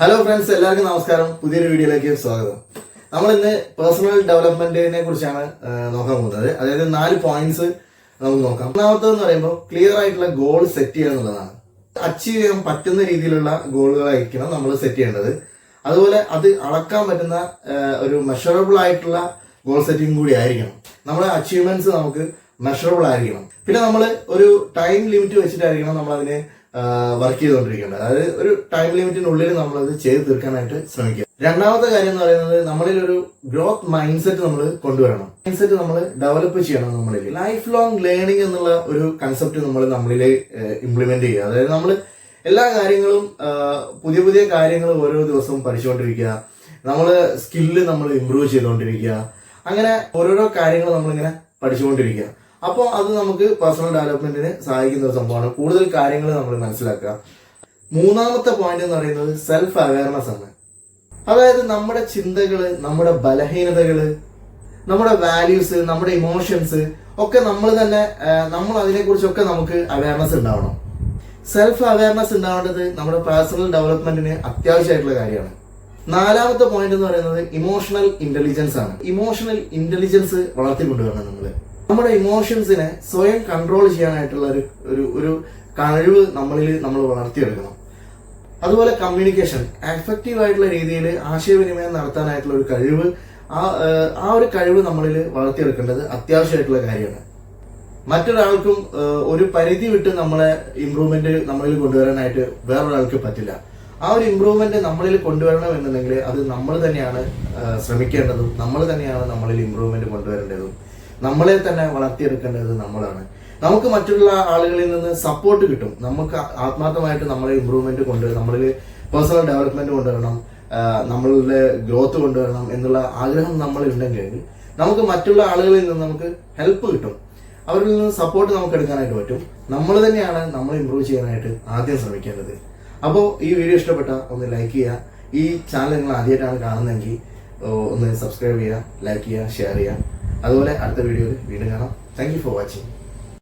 Hello friends എല്ലാവർക്കും നമസ്കാരം. പുതിയൊരു വീഡിയോയിലേക്ക് സ്വാഗതം. നമ്മൾ ഇന്ന് പേഴ്സണൽ ഡെവലപ്മെന്റിനെ കുറിച്ചാണ് നോക്കാൻ പോകുന്നത്. അതായത് നാല് പോയിന്റ്സ് നമുക്ക് നോക്കാം. ഒന്നാമത്തെന്ന് പറയുമ്പോൾ ക്ലിയർ ആയിട്ടുള്ള ഗോൾ സെറ്റ് ചെയ്യുക എന്നുള്ളതാണ്. അച്ചീവ് ചെയ്യാൻ പറ്റുന്ന രീതിയിലുള്ള ഗോളുകളായിരിക്കണം നമ്മൾ സെറ്റ് ചെയ്യേണ്ടത്. അതുപോലെ അത് അളക്കാൻ പറ്റുന്ന ഒരു മെഷറബിൾ ആയിട്ടുള്ള ഗോൾ സെറ്റിംഗ് കൂടി ആയിരിക്കണം. നമ്മുടെ അച്ചീവ്മെന്റ്സ് നമുക്ക് മെഷറബിൾ ആയിരിക്കണം. പിന്നെ നമ്മൾ ഒരു ടൈം ലിമിറ്റ് വെച്ചിട്ടായിരിക്കണം നമ്മൾ അതിനെ വർക്ക് ചെയ്തുകൊണ്ടിരിക്കേണ്ടത്. അതായത് ഒരു ടൈം ലിമിറ്റിനുള്ളിൽ നമ്മൾ അത് ചെയ്ത് തീർക്കാനായിട്ട് ശ്രമിക്കുക. രണ്ടാമത്തെ കാര്യം എന്ന് പറയുന്നത് നമ്മളിൽ ഒരു ഗ്രോത്ത് മൈൻഡ് സെറ്റ് നമ്മൾ കൊണ്ടുവരണം. മൈൻഡ് സെറ്റ് നമ്മൾ ഡെവലപ്പ് ചെയ്യണം നമ്മളിൽ. ലൈഫ് ലോങ് ലേണിംഗ് എന്നുള്ള ഒരു കൺസെപ്റ്റ് നമ്മൾ നമ്മളിൽ ഇംപ്ലിമെന്റ് ചെയ്യുക. അതായത് നമ്മൾ എല്ലാ കാര്യങ്ങളും പുതിയ പുതിയ കാര്യങ്ങൾ ഓരോ ദിവസവും പഠിച്ചുകൊണ്ടിരിക്കുക. നമ്മൾ സ്കില്ല് നമ്മൾ ഇമ്പ്രൂവ് ചെയ്തുകൊണ്ടിരിക്കുക. അങ്ങനെ ഓരോരോ കാര്യങ്ങൾ നമ്മളിങ്ങനെ പഠിച്ചുകൊണ്ടിരിക്കുക. അപ്പോൾ അത് നമുക്ക് പേഴ്സണൽ ഡെവലപ്മെന്റിന് സഹായിക്കുന്ന ഒരു സംഭവമാണ്. കൂടുതൽ കാര്യങ്ങൾ നമ്മൾ മനസ്സിലാക്കുക. മൂന്നാമത്തെ പോയിന്റ് എന്ന് പറയുന്നത് സെൽഫ് അവയർനെസ് ആണ്. അതായത് നമ്മുടെ ചിന്തകൾ നമ്മുടെ ബലഹീനതകൾ നമ്മുടെ വാല്യൂസ് നമ്മുടെ ഇമോഷൻസ് ഒക്കെ നമ്മൾ തന്നെ നമ്മൾ നമ്മൾ അതിനെക്കുറിച്ചൊക്കെ നമുക്ക് അവയർനെസ് ഉണ്ടാവണം. സെൽഫ് അവയർനെസ് ഉണ്ടാവേണ്ടത് നമ്മുടെ പേഴ്സണൽ ഡെവലപ്മെന്റിന് അത്യാവശ്യമായിട്ടുള്ള കാര്യമാണ്. നാലാമത്തെ പോയിന്റ് എന്ന് പറയുന്നത് ഇമോഷണൽ ഇന്റലിജൻസ് ആണ്. ഇമോഷണൽ ഇന്റലിജൻസ് വളർത്തിക്കൊണ്ടുവരണം നമ്മൾ നമ്മുടെ ഇമോഷൻസിനെ സ്വയം കൺട്രോൾ ചെയ്യാനായിട്ടുള്ള ഒരു ഒരു ഒരു കഴിവ് നമ്മളിൽ നമ്മൾ വളർത്തിയെടുക്കണം. അതുപോലെ കമ്മ്യൂണിക്കേഷൻ എഫക്റ്റീവ് ആയിട്ടുള്ള രീതിയിൽ ആശയവിനിമയം നടത്താനായിട്ടുള്ള ഒരു കഴിവ് ആ ആ ഒരു കഴിവ് നമ്മളിൽ വളർത്തിയെടുക്കേണ്ടത് അത്യാവശ്യമായിട്ടുള്ള കാര്യമാണ്. മറ്റൊരാൾക്കും ഒരു പരിധി വിട്ട് നമ്മളെ ഇമ്പ്രൂവ്മെന്റ് നമ്മളിൽ കൊണ്ടുവരാനായിട്ട് വേറൊരാൾക്ക് പറ്റില്ല. ആ ഒരു ഇമ്പ്രൂവ്മെന്റ് നമ്മളിൽ കൊണ്ടുവരണം എന്നുണ്ടെങ്കിൽ അത് നമ്മൾ തന്നെയാണ് ശ്രമിക്കേണ്ടതും നമ്മൾ തന്നെയാണ് നമ്മളിൽ ഇമ്പ്രൂവ്മെന്റ് കൊണ്ടുവരേണ്ടതും. നമ്മളെ തന്നെ വളർത്തിയെടുക്കേണ്ടത് നമ്മളാണ്. നമുക്ക് മറ്റുള്ള ആളുകളിൽ നിന്ന് സപ്പോർട്ട് കിട്ടും. നമുക്ക് ആത്മാർത്ഥമായിട്ട് നമ്മളെ ഇമ്പ്രൂവ്മെന്റ് കൊണ്ട് നമ്മളിൽ പേഴ്സണൽ ഡെവലപ്മെന്റ് കൊണ്ടുവരണം നമ്മളുടെ ഗ്രോത്ത് കൊണ്ടുവരണം എന്നുള്ള ആഗ്രഹം നമ്മൾ ഉണ്ടെങ്കിൽ നമുക്ക് മറ്റുള്ള ആളുകളിൽ നിന്ന് നമുക്ക് ഹെൽപ്പ് കിട്ടും. അവരിൽ നിന്ന് സപ്പോർട്ട് നമുക്ക് എടുക്കാനായിട്ട് പറ്റും. നമ്മൾ തന്നെയാണ് നമ്മൾ ഇമ്പ്രൂവ് ചെയ്യാനായിട്ട് ആദ്യം ശ്രമിക്കേണ്ടത്. അപ്പോൾ ഈ വീഡിയോ ഇഷ്ടപ്പെട്ട ഒന്ന് ലൈക്ക് ചെയ്യുക. ഈ ചാനൽ നിങ്ങൾ ആദ്യമായിട്ടാണ് കാണുന്നതെങ്കിൽ ഒന്ന് സബ്സ്ക്രൈബ് ചെയ്യുക ലൈക്ക് ചെയ്യുക ഷെയർ ചെയ്യുക. അതുപോലെ അടുത്ത വീഡിയോയിൽ വീണ്ടും കാണാം. Thank for watching